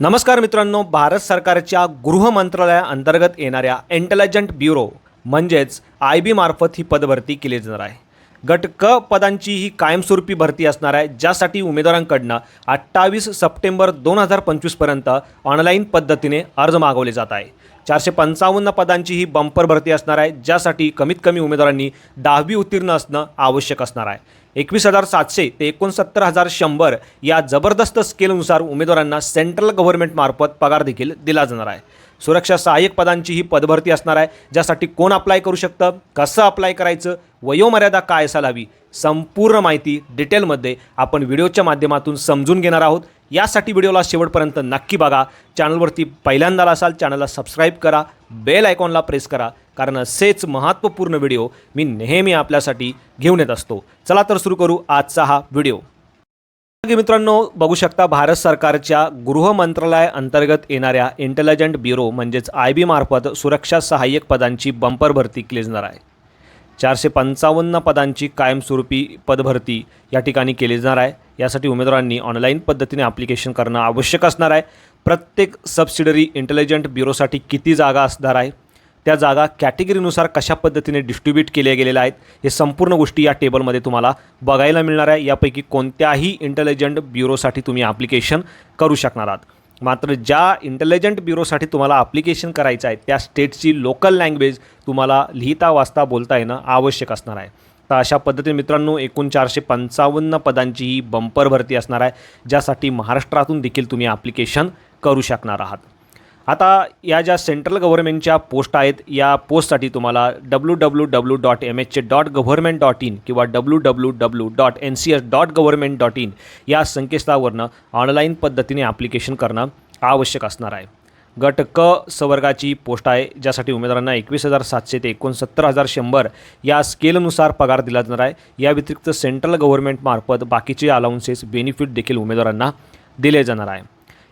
नमस्कार मित्रांनो भारत सरकारच्या गृह मंत्रालयाअंतर्गत येणाऱ्या इंटेलिजंट ब्युरो म्हणजेच आय बीमार्फत ही पदभरती केली जाणार आहे. गट क पदांची ही कायमस्वरूपी भरती असणार आहे. ज्यासाठी उमेदवारांकडनं अठ्ठावीस सप्टेंबर दोन हजार पंचवीसपर्यंत ऑनलाईन पद्धतीने अर्ज मागवले जात आहे. चारशे पंचावन्न पदांची ही बंपर भरती असणार आहे. ज्यासाठी कमीत कमी उमेदवारांनी दहावी उत्तीर्ण असणं आवश्यक असणार आहे. एकवीस हजार सातशे ते एकोणसत्तर हजार शंभर या जबरदस्त स्केलनुसार उमेदवारांना सेंट्रल गव्हर्नमेंटमार्फत पगार देखील दिला जाणार आहे. सुरक्षा सहाय्यक पदांची ही पदभरती असणार आहे. ज्यासाठी कोण अप्लाय करू शकतं? कसं अप्लाय करायचं? वयोमर्यादा काय असायला हवी? संपूर्ण माहिती डिटेलमध्ये आपण व्हिडिओच्या माध्यमातून समजून घेणार आहोत. यासाठी व्हिडिओला शेवटपर्यंत नक्की बघा. चॅनलवरती पहिल्यांदा असाल चॅनलला सबस्क्राईब करा. बेल आयकॉनला प्रेस करा. कारण असेच महत्त्वपूर्ण व्हिडिओ मी नेहमी आपल्यासाठी घेऊन येत असतो. चला तर सुरू करू आजचा हा व्हिडिओ मित्रांनो बघू शकता भारत सरकारच्या गृह मंत्रालय अंतर्गत येणाऱ्या इंटेलिजंट ब्युरो म्हणजेच आय बी मार्फत सुरक्षा सहाय्यक पदांची बंपर भरती केली जाणार आहे. चारशे पंचावन्न पदांची कायमस्वरूपी पदभरती या ठिकाणी केली जाणार आहे. यासाठी उमेदवारांनी ऑनलाईन पद्धतीने ॲप्लिकेशन करणं आवश्यक असणार आहे. प्रत्येक सबसिडरी इंटेलिजंट ब्युरोसाठी किती जागा असणार आहे? त्या जागा कॅटेगरीनुसार कशा पद्धतीने डिस्ट्रीब्यूट केल्या गेलेल्या आहेत हे संपूर्ण गोष्टी या टेबलमध्ये तुम्हाला बघायला मिळणार आहे. यापैकी कोणत्याही इंटेलिजंट ब्युरोसाठी तुम्ही ॲप्लिकेशन करू शकणार आहात. मात्र ज्या इंटेलिजंट ब्युरोसाठी तुम्हाला ॲप्लिकेशन करायचं आहे त्या स्टेटची लोकल लँग्वेज तुम्हाला लिहिता वाचता बोलता येणं आवश्यक असणार आहे. तर अशा पद्धतीने मित्रांनो एकूण चारशे पंचावन्न पदांची ही बंपर भरती असणार आहे ज्यासाठी महाराष्ट्रातून देखील तुम्ही ॲप्लिकेशन करू शकणार आहात. आता या ज्या सेंट्रल गव्हर्नमेंटच्या पोस्ट आहेत या पोस्टसाठी तुम्हाला W W W dot M H A dot government dot in किंवा W W W dot N C S dot government dot in या संकेतस्थळावरनं ऑनलाईन पद्धतीने ॲप्लिकेशन करणं आवश्यक असणार आहे. गट क सवर्गाची पोस्ट आहे ज्यासाठी उमेदवारांना एकवीस हजार सातशे ते एकोणसत्तर हजार शंभर या स्केलनुसार पगार दिला जाणार आहे. या व्यतिरिक्त सेंट्रल गव्हर्नमेंटमार्फत बाकीचे अलाउन्सेस बेनिफिट देखील उमेदवारांना दिले जाणार आहे.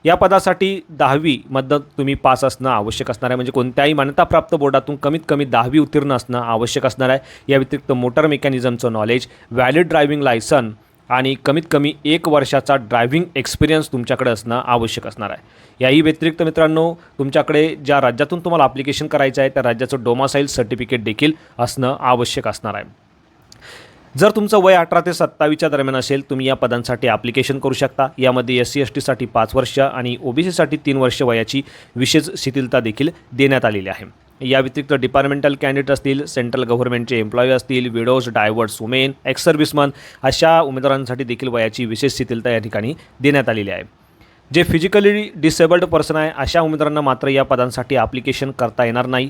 या पदासाठी दहावी दहावीमधनं तुम्ही पास असणं आवश्यक असणार आहे. म्हणजे कोणत्याही मान्यताप्राप्त बोर्डातून कमीत कमी दहावी उत्तीर्ण असणं आवश्यक असणार आहे. या व्यतिरिक्त मोटर मेकॅनिझमचं नॉलेज व्हॅलिड ड्रायव्हिंग लायसन आणि कमीत कमी एक वर्षाचा ड्रायव्हिंग एक्सपिरियन्स तुमच्याकडे असणं आवश्यक असणार आहे. याही व्यतिरिक्त मित्रांनो तुमच्याकडे ज्या राज्यातून तुम्हाला ॲप्लिकेशन करायचं आहे त्या राज्याचं डोमासाईल सर्टिफिकेट देखील असणं आवश्यक असणार आहे. जर तुमचं वय अठरा ते सत्तावीसच्या दरम्यान असेल तुम्ही या पदांसाठी ॲप्लिकेशन करू शकता. यामध्ये एस सी एस टीसाठी पाच वर्ष आणि ओ बी सीसाठी तीन वर्ष वयाची विशेष शिथिलता देखील देण्यात आलेली आहे. या व्यतिरिक्त डिपार्टमेंटल कॅन्डिडेट असतील सेंट्रल गव्हर्नमेंटचे एम्प्लॉई असतील widows divorcees women ex servicemen अशा उमेदवारांसाठी देखील वयाची विशेष शिथिलता या ठिकाणी देण्यात आलेली आहे. जे फिजिकली डिसेबल्ड पर्सन आहे अशा उमेदवारांना मात्र या पदांसाठी ॲप्लिकेशन करता येणार नाही.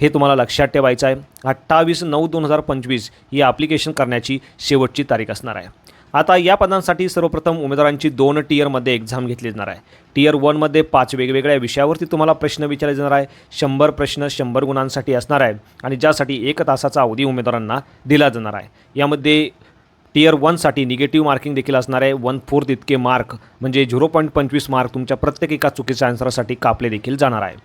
हे तुम्हाला लक्षात ठेवायचं आहे. अठ्ठावीस नऊ दोन हजार पंचवीस ही ॲप्लिकेशन करण्याची शेवटची तारीख असणार आहे. आता या पदांसाठी सर्वप्रथम उमेदवारांची दोन टियरमध्ये एक्झाम घेतली जाणार आहे. टियर वनमध्ये पाच वेगवेगळ्या विषयावरती तुम्हाला प्रश्न विचारले जाणार आहे. शंभर प्रश्न शंभर गुणांसाठी असणार आहे आणि ज्यासाठी एक तासाचा अवधी उमेदवारांना दिला जाणार आहे. यामध्ये टियर वनसाठी निगेटिव्ह मार्किंग देखील असणार आहे. वन फोर्थ इतके मार्क म्हणजे झिरो पॉईंट पंचवीस मार्क तुमच्या प्रत्येक एका चुकीच्या आन्सरसाठी कापले देखील जाणार आहे.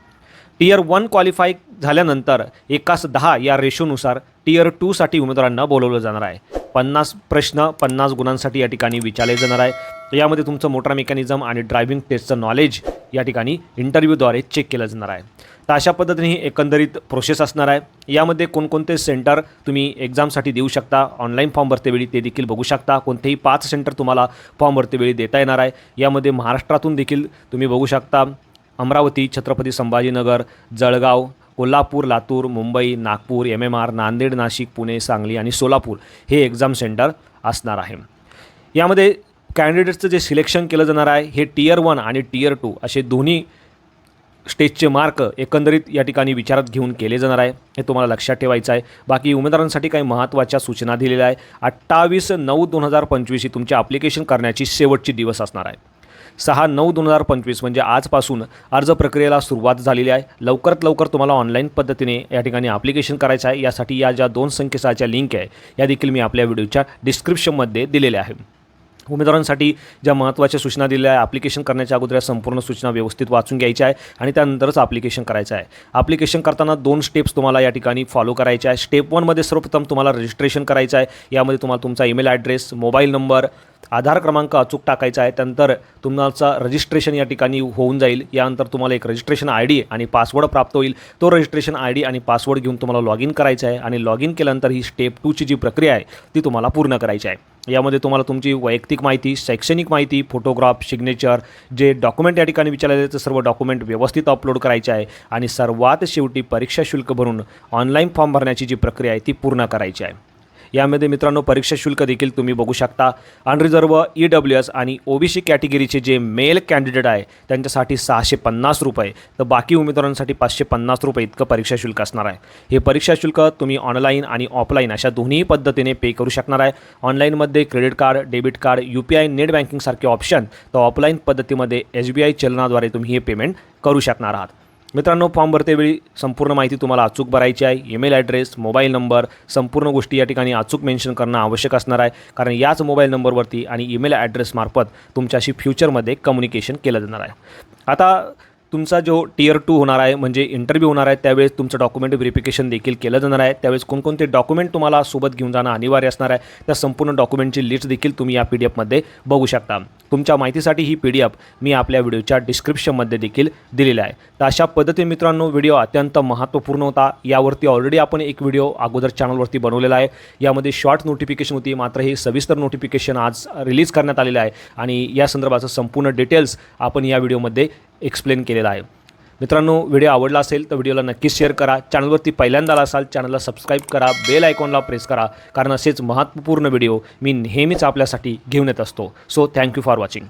टियर वन क्वालिफाय झाल्यानंतर एकास दहा या रेशोनुसार टियर टूसाठी उमेदवारांना बोलवलं जाणार आहे. पन्नास प्रश्न पन्नास गुणांसाठी या ठिकाणी विचारले जाणार आहे. यामध्ये तुमचं मोटर मेकॅनिझम आणि ड्रायव्हिंग टेस्टचं नॉलेज या ठिकाणी इंटरव्ह्यूद्वारे चेक केलं जाणार आहे. तर अशा पद्धतीने ही एकंदरीत प्रोसेस असणार आहे. यामध्ये कोणकोणते सेंटर तुम्ही एक्झामसाठी देऊ शकता ऑनलाईन फॉर्म भरतेवेळी ते देखील बघू शकता. कोणतेही पाच सेंटर तुम्हाला फॉर्म भरतेवेळी देता येणार आहे. यामध्ये महाराष्ट्रातून देखील तुम्ही बघू शकता. Amravati Chhatrapati Sambhajinagar Jalgaon Kolhapur Latur Mumbai Nagpur M M R Nanded Nashik Pune Sangli आणि सोलापूर हे एक्झाम सेंटर असणार आहे. यामध्ये कॅन्डिडेट्सचं जे सिलेक्शन केलं जाणार आहे हे टियर वन आणि टियर टू असे दोन्ही स्टेजचे मार्क एकंदरीत या ठिकाणी विचारात घेऊन केले जाणार आहे. हे तुम्हाला लक्षात ठेवायचं आहे. बाकी उमेदवारांसाठी काही महत्त्वाच्या सूचना दिलेल्या आहे अठ्ठावीस नऊ दोन हजार पंचवीस ही तुमची ॲप्लिकेशन करण्याची शेवटची दिवस असणार आहे. सहा नऊ दोन हजार पंचवीस म्हणजे आजपासून अर्ज प्रक्रियेला सुरुवात झालेली आहे. लवकरात लवकर तुम्हाला ऑनलाईन पद्धतीने या ठिकाणी ॲप्लिकेशन करायचं आहे. यासाठी या ज्या दोन संकेतस्थळाच्या लिंक आहे या देखील मी आपल्या व्हिडिओच्या डिस्क्रिप्शनमध्ये दिलेल्या आहे उमेदवारांसाठी ज्या महत्त्वाच्या सूचना दिल्या आहे ॲप्लिकेशन करण्याच्या अगोदर या संपूर्ण सूचना व्यवस्थित वाचून घ्यायच्या आहे आणि त्यानंतरच ॲप्लिकेशन करायचं आहे. ॲप्लिकेशन करताना दोन स्टेप्स तुम्हाला या ठिकाणी फॉलो करायचे आहे स्टेप वनमध्ये सर्वप्रथम तुम्हाला रजिस्ट्रेशन करायचं आहे. यामध्ये तुम्हाला तुमचा email address mobile number Aadhaar क्रमांक अचूक टाकायचा आहे. त्यानंतर तुमचा रजिस्ट्रेशन या ठिकाणी होऊन जाईल. यानंतर तुम्हाला एक रजिस्ट्रेशन आय डी आणि पासवर्ड प्राप्त होईल. तो रजिस्ट्रेशन आय डी आणि पासवर्ड घेऊन तुम्हाला लॉग इन करायचं आहे आणि लॉग इन केल्यानंतर ही स्टेप टूची जी प्रक्रिया आहे ती तुम्हाला पूर्ण करायची आहे. यामध्ये तुम्हाला तुमची वैयक्तिक माहिती शैक्षणिक माहिती फोटोग्राफ सिग्नेचर जे डॉक्युमेंट या ठिकाणी विचारले ते सर्व डॉक्युमेंट व्यवस्थित अपलोड करायचे आहे आणि सर्वात शेवटी परीक्षा शुल्क भरून ऑनलाईन फॉर्म भरण्याची जी प्रक्रिया आहे ती पूर्ण करायची आहे. यामध्ये मित्रांनो परीक्षा शुल्क देखील तुम्ही बघू शकता. अनरिझर्व ई डब्ल्यू एस आणि ओबीसी कॅटेगरीचे जे मेल कॅन्डिडेट आहे त्यांच्यासाठी सहाशे पन्नास रुपये. तर बाकी उमेदवारांसाठी पाचशे पन्नास रुपये इतकं परीक्षा शुल्क असणार आहे. हे परीक्षा शुल्क तुम्ही ऑनलाईन आणि ऑफलाईन अशा दोन्ही पद्धतीने पे करू शकणार आहे. ऑनलाईनमध्ये credit card debit card U P I net बँकिंगसारखे option तर ऑफलाईन पद्धतीमध्ये एस बी आय चलनाद्वारे तुम्ही हे पेमेंट करू शकणार आहात. मित्रांनो फॉर्म भरतेवेळी संपूर्ण माहिती तुम्हाला अचूक भरायची आहे. ईमेल ॲड्रेस मोबाईल नंबर संपूर्ण गोष्टी या ठिकाणी अचूक मेन्शन करणं आवश्यक असणार आहे. कारण याच मोबाईल नंबरवरती आणि ईमेल ॲड्रेसमार्फत तुमच्याशी फ्युचरमध्ये कम्युनिकेशन केलं जाणार आहे. आता तुमचा जो टीयर टू होणार आहे म्हणजे इंटरव्ह्यू होणार आहे त्यावेळेस तुमचं डॉक्युमेंट व्हेरिफिकेशन देखील केलं जाणार आहे. त्यावेळेस कोणकोणते डॉक्युमेंट तुम्हाला सोबत घेऊन जाणं अनिवार्य असणार आहे त्या संपूर्ण डॉक्युमेंटची लिस्ट देखील तुम्ही या पी डी एफमध्ये बघू शकता. तुमच्या माहितीसाठी ही पी डी एफ मी आपल्या व्हिडिओच्या डिस्क्रिप्शनमध्ये देखील दिलेला आहे. तर अशा पद्धतीने मित्रांनो व्हिडिओ अत्यंत महत्त्वपूर्ण होता. यावरती ऑलरेडी आपण एक व्हिडिओ अगोदर चॅनलवरती बनवलेला आहे. यामध्ये शॉर्ट नोटिफिकेशन होती मात्र हे सविस्तर नोटिफिकेशन आज रिलीज करण्यात आलेलं आहे. आणि या संदर्भाचं संपूर्ण डिटेल्स आपण या व्हिडिओमध्ये एक्सप्लेन केलेला आहे. मित्रांनो व्हिडिओ आवडला असेल तर व्हिडिओला नक्कीच शेअर करा. चॅनलवरती पहिल्यांदा आला असाल चॅनलला सबस्क्राईब करा. बेल आयकॉनला प्रेस करा. कारण असेच महत्त्वपूर्ण व्हिडिओ मी नेहमीच आपल्यासाठी घेऊन येत असतो. So thank you for watching